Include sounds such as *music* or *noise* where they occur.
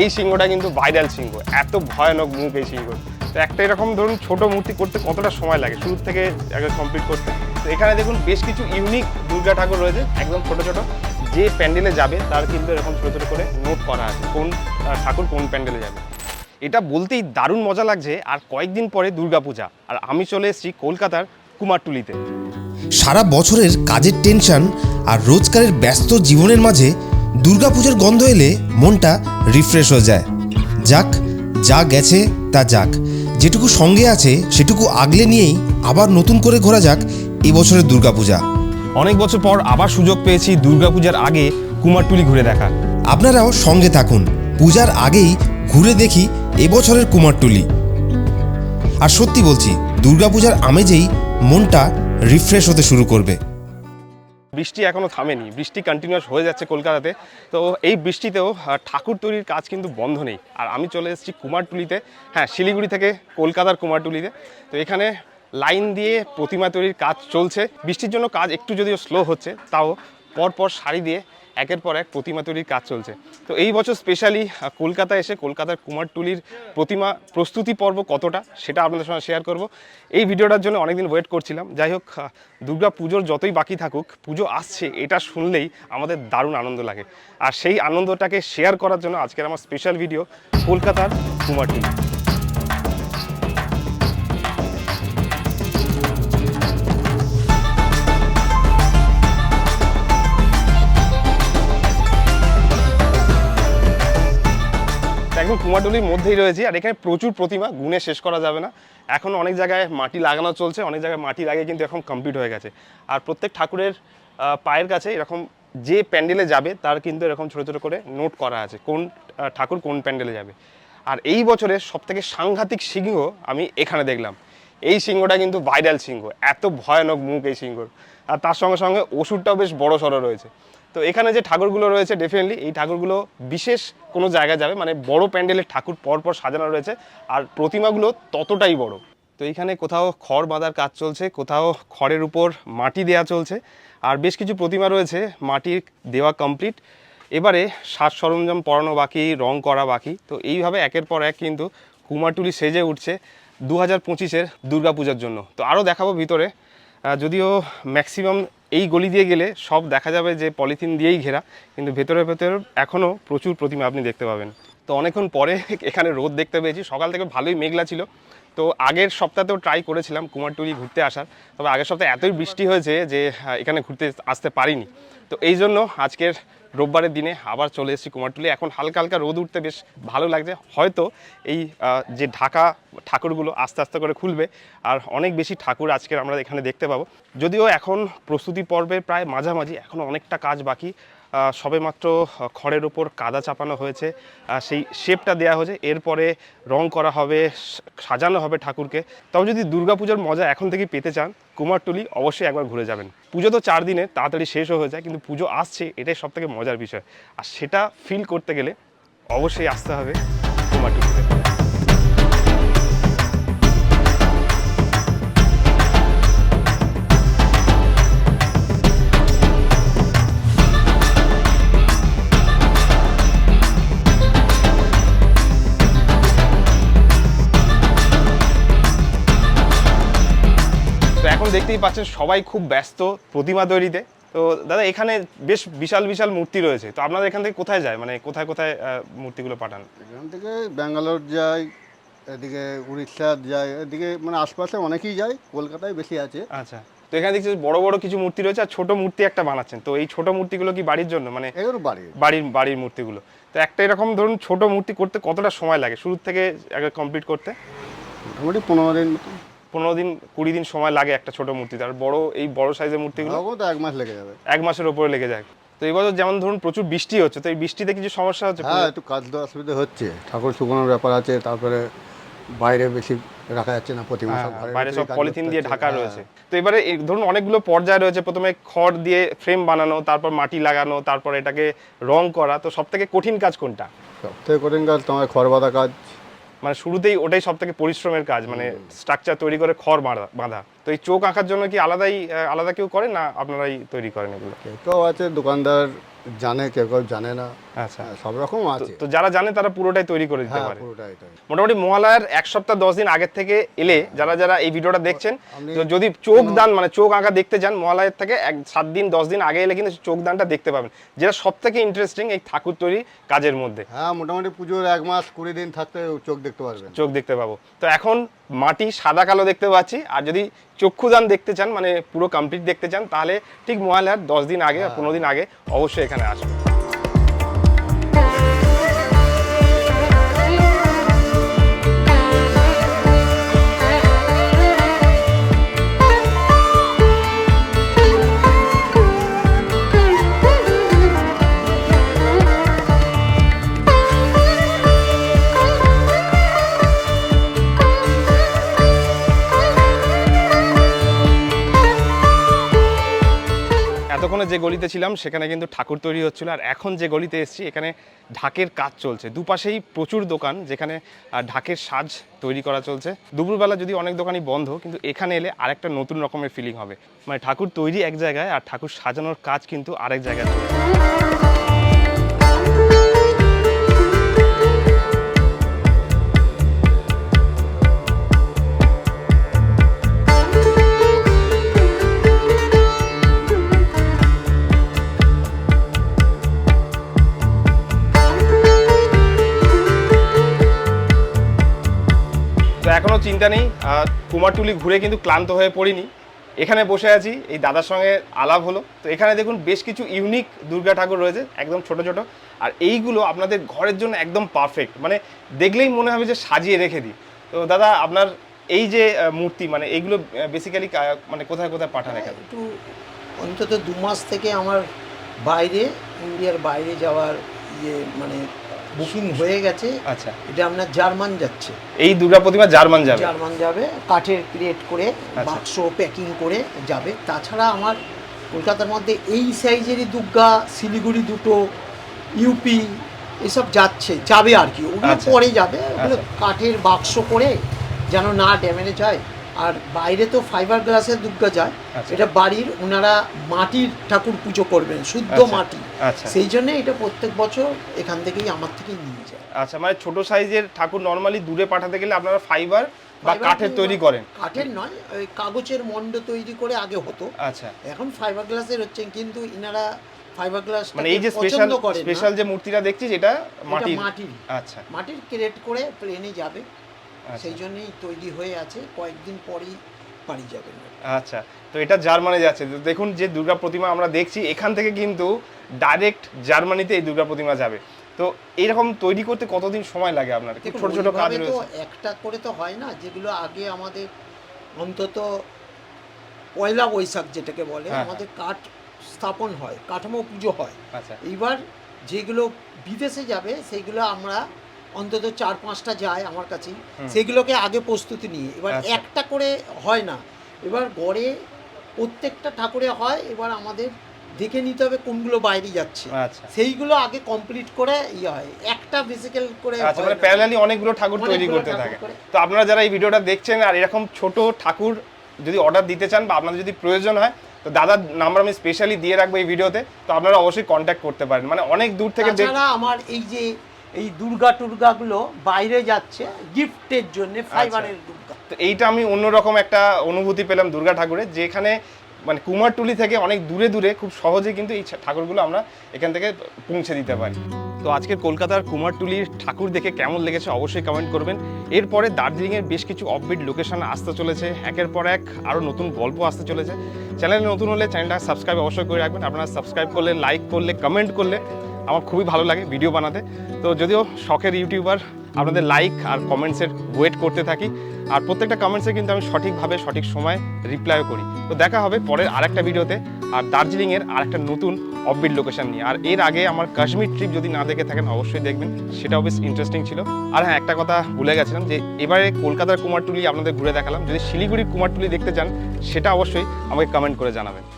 এই সিংহটা কিন্তু ভাইরাল সিংহ। এত ভয়ানক মুখ এই সিংহ। তো একটা এরকম ধরুন ছোট মূর্তি করতে কতটা সময় লাগে? শুরু থেকে একদম কমপ্লিট করতে। তো এখানে দেখুন বেশ কিছু ইউনিক দুর্গা ঠাকুর রয়েছে, একদম ছোট ছোট। যে প্যান্ডেলে যাবে, তার কিন্তু এরকম ছোট ছোট করে নোট করা আছে, কোন ঠাকুর কোন প্যান্ডেলে যাবে। এটা বলতেই দারুণ মজা লাগছে, আর কয়েকদিন পরে দুর্গাপূজা আর আমি চলে এসেছি কলকাতার কুমারটুলিতে। সারা বছরের কাজের টেনশন আর রোজকারের ব্যস্ত জীবনের মাঝে দুর্গাপূজার গন্ধ এলে মনটা রিফ্রেশ হয়ে যায়। যাক যা গেছে তা যাক। যেটুকু সঙ্গে আছে সেটুকু আগলে নিয়েই আবার নতুন করে ঘোরা যাক এবছরের দুর্গাপূজা। অনেক বছর পর আবার সুযোগ পেয়েছি দুর্গাপূজার আগে কুমারটুলি ঘুরে দেখা। আপনারাও সঙ্গে থাকুন। পূজার আগেই ঘুরে দেখি এবছরের কুমারটুলি। আর সত্যি বলছি দুর্গাপূজার আমেজেই মনটা রিফ্রেশ হতে শুরু করবে। বৃষ্টি এখনও থামেনি, বৃষ্টি কন্টিনিউয়াস হয়ে যাচ্ছে কলকাতাতে। তো এই বৃষ্টিতেও ঠাকুর তৈরির কাজ কিন্তু বন্ধ নেই। আর আমি চলে এসেছি কুমারটুলিতে হ্যাঁ শিলিগুড়ি থেকে কলকাতার কুমারটুলিতে। তো এখানে লাইন দিয়ে প্রতিমা তৈরির কাজ চলছে। বৃষ্টির জন্য কাজ একটু যদিও স্লো হচ্ছে, তাও পরপর সারি দিয়ে একের পর এক প্রতিমা তৈরির কাজ চলছে। তো এই বছর স্পেশালি কলকাতা এসে কলকাতার কুমারটুলির প্রতিমা প্রস্তুতি পর্ব কতটা সেটা আপনাদের সঙ্গে শেয়ার করব। এই ভিডিওটার জন্য অনেকদিন ওয়েট করছিলাম। যাই হোক দুর্গা পুজোর যতই বাকি থাকুক, পুজো আসছে, এটা শুনলেই আমাদের দারুণ আনন্দ লাগে। আর সেই আনন্দটাকে শেয়ার করার জন্য আজকের আমার স্পেশাল ভিডিও কলকাতার কুমারটুলি। একদম কুমারটুলির মধ্যেই রয়েছে, আর এখানে প্রচুর প্রতিমা, গুণে শেষ করা যাবে না। এখন অনেক জায়গায় মাটি লাগানো চলছে, অনেক জায়গায় মাটি লাগিয়ে কিন্তু এখন কমপ্লিট হয়ে গেছে। আর প্রত্যেক ঠাকুরের পায়ের কাছে এরকম যে প্যান্ডেলে যাবে, তার কিন্তু এরকম ছোটো ছোটো করে নোট করা আছে, কোন ঠাকুর কোন প্যান্ডেলে যাবে। আর এই বছরের সবথেকে সাংঘাতিক সিংহ আমি এখানে দেখলাম। এই সিংহটা কিন্তু ভাইরাল সিংহ, এত ভয়ানক মুখ এই সিংহর। আর তার সঙ্গে সঙ্গে ওষুধটাও বেশ বড় সড়ো রয়েছে। তো এখানে যে ঠাকুরগুলো রয়েছে ডেফিনেটলি এই ঠাকুরগুলো বিশেষ কোনো জায়গায় যাবে মানে বড় প্যান্ডেলের ঠাকুর পরপর সাজানো রয়েছে, আর প্রতিমাগুলো ততটাই বড়। তো এখানে কোথাও খড় বাঁধার কাজ চলছে, কোথাও খড়ের উপর মাটি দেওয়া চলছে, আর বেশ কিছু প্রতিমা রয়েছে, মাটির দেওয়া কমপ্লিট এবারে সাজ সরঞ্জাম পরানো বাকি, রং করা বাকি, তো এইভাবে একের পর এক কিন্তু কুমারটুলি সেজে উঠছে দু হাজার পঁচিশের দুর্গাপূজার জন্য। তো আরও দেখাবো ভিতরে যদিও ম্যাক্সিমাম এই গলি দিয়ে গেলে সব দেখা যাবে যে পলিথিন দিয়েই ঘেরা, কিন্তু ভেতরে ভেতরে এখনও প্রচুর প্রতিমা আপনি দেখতে পাবেন। তো অনেকক্ষণ পরে *laughs* এখানে রোদ দেখতে পেয়েছি, সকাল থেকে ভালোই মেঘলা ছিল। তো আগের সপ্তাহতেও ট্রাই করেছিলাম কুমারটুলি ঘুরতে আসার, তবে আগের সপ্তাহে এতই বৃষ্টি হয়েছে যে এখানে ঘুরতে আসতে পারিনি। তো এই জন্য আজকের রোববারের দিনে আবার চলে এসেছি কুমারটুলি। এখন হালকা হালকা রোদ উঠতে বেশ ভালো লাগছে। হয়তো এই যে ঢাকা ঠাকুরগুলো আস্তে আস্তে করে খুলবে, আর অনেক বেশি ঠাকুর আজকের আমরা এখানে দেখতে পাবো। যদিও এখন প্রস্তুতি পর্বে প্রায় মাঝামাঝি, এখন অনেকটা কাজ বাকি। সবেমাত্র খড়ের উপর কাদা চাপানো হয়েছে। সেই শেপটা দেওয়া হয়েছে। এরপরে রং করা হবে, সাজানো হবে ঠাকুরকে। তবে যদি দুর্গাপুজোর মজা এখন থেকে পেতে চান কুমারটুলি অবশ্যই একবার ঘুরে যাবেন। পুজো তো চার দিনে, তাড়াতাড়ি শেষও হয়ে যায়, কিন্তু পুজো আসছে, এটাই সব থেকে মজার বিষয়। আর সেটা ফিল করতে গেলে অবশ্যই আসতে হবে কুমারটুলিতে দেখতেই পাচ্ছেন সবাই খুব ব্যস্ত প্রতিমা তৈরিতে। তো দাদা এখানে বেশ বিশাল বিশাল মূর্তি রয়েছে। তো আপনারা এখান থেকে কোথায় যায়? মানে কোথায় কোথায় মূর্তিগুলো পাঠান? এখান থেকে ব্যাঙ্গালোর যায় এদিকে উড়িষ্যা যায় এদিকে মানে আশপাশে অনেকেই যায় কলকাতায় বেশি আছে। আচ্ছা। তো এখানে দেখছি বড় বড় কিছু মূর্তি রয়েছে আর ছোট মূর্তি একটা বানাচ্ছেন। তো এই ছোট মূর্তিগুলো কি বাড়ির জন্য? মানে এগুলো বাড়ি বাড়ির বাড়ির মূর্তিগুলো। তো একটা এরকম ধরুন ছোট মূর্তি করতে কতটা সময় লাগে? শুরু থেকে কমপ্লিট করতে? মোটামুটি পনেরো দিন মতো। পনেরো দিন কুড়ি দিন সময় লাগে একটা ছোট মূর্তি আর বড় এই বড় সাইজের মূর্তিগুলো তো এক মাস লেগে যাবে। এক মাসের উপরে লেগে যায়। তো এই বছর যেমন ধরুন প্রচুর বৃষ্টি হচ্ছে তো এই বৃষ্টিতে কিছু সমস্যা হচ্ছে হ্যাঁ একটু কাজ তো অসুবিধা হচ্ছে। ঠাকুর শুকানোর ব্যাপার আছে তারপরে বাইরে বেশি রাখা যাচ্ছে না প্রতিমা হ্যাঁ, বাইরে সব পলিথিন দিয়ে ঢাকা হ্যাঁ। রয়েছে। তো এবারে এই ধরুন অনেকগুলো পর্যায় রয়েছে প্রথমে খড় দিয়ে ফ্রেম বানানো তারপর মাটি লাগানো তারপর এটাকে রং করা তো সব থেকে কঠিন কাজ কোনটা? সব থেকে কঠিন কাজ তোমার খড় বাঁধা কাজ মানে শুরুতেই ওটাই সব থেকে পরিশ্রমের কাজ মানে স্ট্রাকচার তৈরি করে খড় বাঁধা বাঁধা। তো এই চোখ আঁকার জন্য কি আলাদাই আলাদা কেউ করে না আপনারাই তৈরি করেন এগুলো? কেউ কেউ আছে দোকানদার জানে কেউ কেউ জানে না। আচ্ছা। হ্যাঁ, সব রকম আছে। তো যারা জানে তারা পুরোটাই তৈরি করে দিতে হ্যাঁ পারে। মোটামুটি মহালয়ার এক সপ্তাহ দশ দিন আগের থেকে এলে যারা যারা এই ভিডিওটা দেখছেন তো যদি চোখ দান মানে চোখ আঁকা দেখতে যান মহালয়ের থেকে এক সাত দিন দশ দিন আগে এলে কিন্তু চোখ দানটা দেখতে পাবেন। যেটা সব থেকে ইন্টারেস্টিং এই ঠাকুর তৈরি কাজের মধ্যে। হ্যাঁ মোটামুটি পুজোর এক মাস কুড়ি দিন থাকতে চোখ দেখতে পারবেন। চোখ দেখতে পাবো। তো এখন মাটি সাদা কালো দেখতে পাচ্ছি। আর যদি চক্ষুদান দেখতে চান মানে পুরো কমপ্লিট দেখতে চান তাহলে ঠিক মহালয়ার দশ দিন আগে আর পনেরো দিন আগে অবশ্যই এখানে আসবেন। এতক্ষণে যে গলিতে ছিলাম, সেখানে কিন্তু ঠাকুর তৈরি হচ্ছিল। আর এখন যে গলিতে এসেছি, এখানে ঢাকের কাজ চলছে। দুপাশেই প্রচুর দোকান, যেখানে ঢাকের সাজ তৈরি করা চলছে। দুপুরবেলা যদি অনেক দোকানই বন্ধ, কিন্তু এখানে এলে আরেকটা নতুন রকমের ফিলিং হবে। মানে ঠাকুর তৈরি এক জায়গায়, আর ঠাকুর সাজানোর কাজ কিন্তু আরেক জায়গায় চলছে। চিন্তা নেই কুমারটুলি ঘুরে কিন্তু ক্লান্ত হয়ে পড়িনি। এখানে বসে আছি, এই দাদার সঙ্গে আলাপ হলো। তো এখানে দেখুন, বেশ কিছু ইউনিক দুর্গা ঠাকুর রয়েছে, একদম ছোট ছোট। আর এইগুলো আপনাদের ঘরের জন্য একদম পারফেক্ট মানে দেখলেই মনে হবে যে সাজিয়ে রেখে দিই। তো দাদা, আপনার এই যে মূর্তি মানে এইগুলো বেসিক্যালি মানে কোথায় কোথায় পাঠান এখানে একটু অন্তত দু মাস থেকে আমার বাইরে, ইন্ডিয়ার বাইরে যাওয়ার ইয়ে মানে বুকিং হয়ে গেছে। আচ্ছা। এটা আপনার জার্মান যাচ্ছে। এই দুর্গা প্রতিমা জার্মান যাবে? জার্মান যাবে কাঠের ক্রিয়েট করে আচ্ছা। বাক্স প্যাকিং করে যাবে। তাছাড়া আমার কলকাতার মধ্যে এই সাইজেরই দুর্গা শিলিগুড়ি দুটো ইউপি এসব যাচ্ছে যাবে আর কি। ওগুলো আচ্ছা। পরে যাবে। ওগুলো আচ্ছা। কাঠের বাক্স করে যেন না ড্যামেজ হয় আর বাইরে তো ফাইবার গ্লাসের দুর্গা যায়। আচ্ছা। এটা বাড়ির ওনারা মাটির ঠাকুর পুজো করবেন শুদ্ধ আচ্ছা। মাটি। আচ্ছা। সেই জন্য এটা প্রত্যেক বছর এখান থেকেই আমার থেকেই নিয়ে যায়। আচ্ছা মানে ছোট সাইজের ঠাকুর নর্মালি দূরে পাঠাতে গেলে আপনারা ফাইবার বা কাঠের তৈরি করেন। কাঠের নয় ওই কাগজের মণ্ড তৈরি করে আগে হতো। আচ্ছা। এখন ফাইবার গ্লাসের হচ্ছে কিন্তু ইনারা ফাইবার গ্লাস মানে এই যে স্পেশাল স্পেশাল যে মূর্তিটা দেখছি যেটা মাটির। মাটির। আচ্ছা। মাটির ক্রেট করে প্লেনে যাবে। সেই জন্যই তৈরি হয়ে আছে কয়েকদিন পরেই বাড়ি যাবেন। আচ্ছা তো এটা জার্মানি যাচ্ছে। তো দেখুন যে দুর্গা প্রতিমা আমরা দেখছি এখান থেকে কিন্তু ডাইরেক্ট জার্মানিতে এই দুর্গা প্রতিমা যাবে। তো এইরকম তৈরি করতে কতদিন সময় লাগে আপনার? ছোট ছোট কাজ রয়েছে। একটা করে তো হয় না যেগুলো আগে আমাদের অন্তত পয়লা বৈশাখ যেটাকে বলে হ্যাঁ, আমাদের কাঠ স্থাপন হয় কাঠামো পুজো হয়। আচ্ছা। এইবার যেগুলো বিদেশে যাবে সেগুলো আমরা অন্তত চার পাঁচটা যায় আমার কাছেই। সেগুলোকে আগে প্রস্তুতি নিয়ে। এবার আচ্ছা। একটা করে হয় না। এবার গড়ে প্রত্যেকটা ঠাকুরে হয়। এবার আমাদের দেখে নিতে হবে কোনগুলো বাইরে যাচ্ছে। আচ্ছা। সেইগুলো আগে কমপ্লিট করে ইয়ে হয়। একটা বেসিক্যাল করে আচ্ছা মানে প্যারালালি অনেকগুলো ঠাকুর তৈরি করতে থাকে। তো আপনারা যারা এই ভিডিওটা দেখছেন আর এরকম ছোট ঠাকুর যদি অর্ডার দিতে চান বা আপনাদের যদি প্রয়োজন হয় তো দাদার নাম্বার আমি স্পেশালি দিয়ে রাখব এই ভিডিওতে। তো আপনারা অবশ্যই কন্ট্যাক্ট করতে পারেন। মানে অনেক দূর থেকে আমার এই যে এই দুর্গা টুর্গাগুলো বাইরে যাচ্ছে গিফটের জন্য আচ্ছা। ফাইবারের দুর্গা। তো এইটা আমি অন্যরকম একটা অনুভূতি পেলাম দুর্গা ঠাকুরের যেখানে মানে কুমারটুলি থেকে অনেক দূরে দূরে খুব সহজে কিন্তু এই ঠাকুরগুলো আমরা এখান থেকে পৌঁছে দিতে পারি। তো আজকের কলকাতার কুমারটুলির ঠাকুর দেখে কেমন লেগেছে অবশ্যই কমেন্ট করবেন। এরপরে দার্জিলিংয়ের বেশ কিছু অফবিট লোকেশন আসতে চলেছে একের পর এক আরও নতুন গল্প আসতে চলেছে। চ্যানেলে নতুন হলে চ্যানেলটা সাবস্ক্রাইব অবশ্যই করে রাখবেন। আপনারা সাবস্ক্রাইব করলে লাইক করলে কমেন্ট করলে আমার খুবই ভালো লাগে ভিডিও বানাতে। তো যদিও শখের ইউটিউবার, আপনাদের লাইক আর কমেন্টসের ওয়েট করতে থাকি, আর প্রত্যেকটা কমেন্টসে কিন্তু আমি সঠিকভাবে, সঠিক সময় রিপ্লাইও করি। তো দেখা হবে পরের আরেকটা ভিডিওতে, আর দার্জিলিংয়ের আরেকটা নতুন অফবিট লোকেশন নিয়ে। আর এর আগে আমার কাশ্মীর ট্রিপ যদি না দেখে থাকেন, অবশ্যই দেখবেন সেটাও বেশ ইন্টারেস্টিং ছিল। আর হ্যাঁ একটা কথা ভুলে গেছিলাম যে, এবারে কলকাতার কুমারটুলি আপনাদের ঘুরে দেখালাম। যদি শিলিগুড়ির কুমারটুলি দেখতে চান, সেটা অবশ্যই আমাকে কমেন্ট করে জানাবেন।